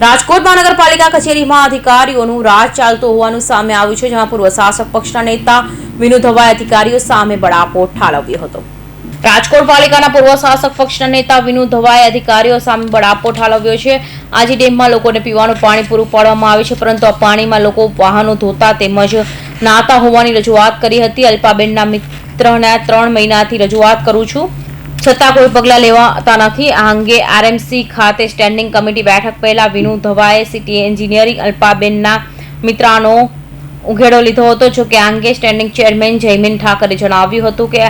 રાજકોટ મહાનગરપાલિકા કચેરીમાં અધિકારીઓનું રાજ ચાલતું હોવાનું સામે આવ્યું છે, જેમાં પૂર્વ શાસક પક્ષના નેતા વિનુ અધિકારીઓ સામે બળાપો ઠાલવ્યો હતો. રાજકોટ પાલિકાના પૂર્વ શાસક પક્ષના નેતા વિનુ અધિકારીઓ સામે બળાપો ઠાલવ્યો છે. આજે ડેમમાં લોકોને પીવાનું પાણી પૂરું પાડવામાં આવે છે, પરંતુ આ પાણીમાં લોકો વાહનો ધોતા તેમજ નાતા હોવાની રજૂઆત કરી હતી. અલ્પાબેનના મિત્રના ત્રણ મહિનાથી રજૂઆત કરું છું. છતાં કોઈ પગલાં લેવાતા નથી. આ અંગે આરએમસી ખાતે સ્ટેન્ડિંગ કમિટી બેઠક પહેલા વિનુ ધવાએ સિટી એન્જિનિયરિંગ અલ્પાબેનના મિત્રાનો ઉઘેડો લીધો હતો, જો કે આ અંગે સ્ટેન્ડિંગ ચેરમેન જયમીન ઠાકરે જણાવ્યું હતું કે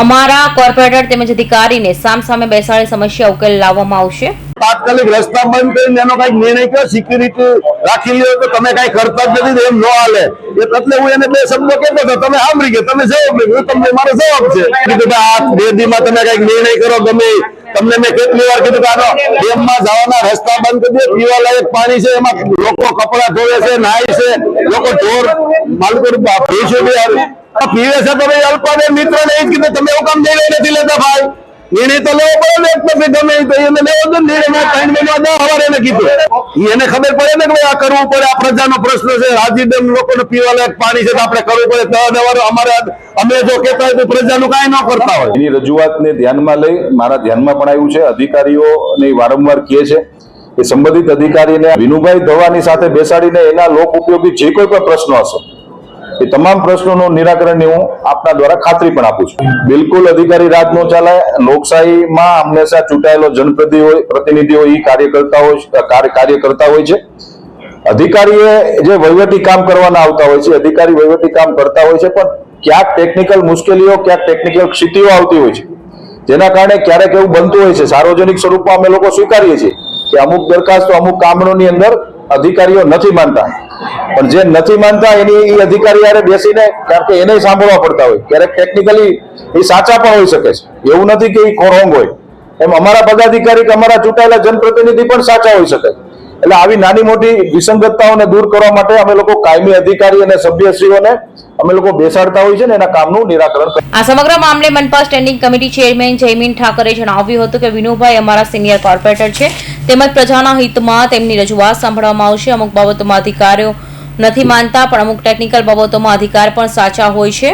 અમારા કોર્પોરેટર તેમજ અધિકારીને સામસામે બેસાડી સમસ્યા ઉકેલ લાવવામાં આવશે. તાત્કાલિક રસ્તા બંધ કરીને એનો કંઈક નિર્ણય કર્યો સિક્યુરિટી રાખી લ્યો તો તમે કઈ કરતા નથી, એમ ન હાલે. એટલે હું એને બે શબ્દો કહેતો હતો, તમે સાંભળી ગયા, તમે જવાબ હું તમને, મારો જવાબ છે. કીધું આ બે દીમાં તમે કંઈક નિર્ણય કરો ગમે તમને મેં કેટલી વાર કીધું કે આનો ડેમમાં જવાના રસ્તા બંધ કરી દો, પીવા લાયક પાણી છે, એમાં લોકો કપડા ધોવે છે, નાય છે, લોકો ઢોર માલકો ભેસો બી એને ખબર પડે આ કરવું પડે, આ પ્રજાનો પ્રશ્ન છે. રાજી ડેમ લોકોને પાણી છે આપણે કરવું પડે. તો અવારનવાર અમારે અમે જો કહેતા હોય તો પ્રજાનું કાંઈ ન કરતા હોય. એની રજૂઆતને ધ્યાનમાં લઈ, મારા ધ્યાનમાં પણ આવ્યું છે. અધિકારીઓને વારંવાર કહે છે કે સંબંધિત અધિકારીને વિનુભાઈ ધવાની સાથે બેસાડીને એના લોક ઉપયોગી જે કોઈ પણ પ્રશ્નો હશે એ તમામ પ્રશ્નોનું નિરાકરણની હું આપના દ્વારા ખાતરી પણ આપું છું. બિલકુલ અધિકારી રાજ નો ચાલે લોકશાહીમાં હંમેશા ચૂંટાયેલો જનપ્રતિનિધિ હોય પ્રતિનિધિઓ એ કાર્ય હોય કાર્ય હોય છે. અધિકારીએ જે વહીવટી કામ કરવાના આવતા હોય છે, અધિકારી વહીવટી કામ કરતા હોય છે, પણ ક્યાંક ટેકનિકલ મુશ્કેલીઓ, ક્યાંક ટેકનિકલ ક્ષિતિઓ આવતી હોય છે. જેના કારણે ક્યારેક એવું બનતું હોય છે, સાર્વજનિક સ્વરૂપમાં અમે લોકો સ્વીકારીએ છીએ કે અમુક દરખાસ્તો અમુક કામણોની અંદર અધિકારીઓ નથી માનતા. પણ જે નથી માનતા એની એ અધિકારી યારે બેસીને, કારણ કે એને સાંભળવા પડતા હોય. ક્યારેક ટેકનિકલી એ સાચા પણ હોઈ શકે છે. એવું નથી કે એ ખોરોંગ હોય. એમ અમારા પદાધિકારી કે અમારા ચૂંટાયેલા જનપ્રતિનિધિ પણ સાચા હોઈ શકે. એટલે આવી નાની મોટી વિસંગતતાઓને દૂર કરવા માટે અમે લોકો કાયમી અધિકારી અને સભ્યશ્રીઓને અમે લોકો બેસાડતા હોય છે ને એના કામનું નિરાકરણ આ સમગ્ર મામલે મનપા standing committee chairman Jaymin Thakre જણાવ્યું હતું કે વિનુભાઈ અમારા સિનિયર કોર્પોરેટર છે. તેમજ પ્રજાના હિતમાં તેમની રજૂઆત સાંભળવામાં આવશે. અમુક બાબતોમાં અધિકારીઓ નથી માનતા, પણ અમુક ટેકનિકલ બાબતોમાં અધિકાર પણ સાચા હોય છે.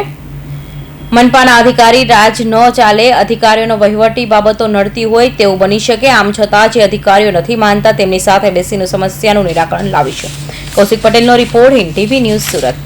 મનપાના અધિકારી રાજ ન ચાલે, અધિકારીઓનો વહીવટી બાબતો નડતી હોય તેવું બની શકે, આમ છતાં જે અધિકારીઓ નથી માનતા તેમની સાથે બેસીને સમસ્યાનું નિરાકરણ લાવીશું કૌશિક પટેલનો report Hind TV news Surat.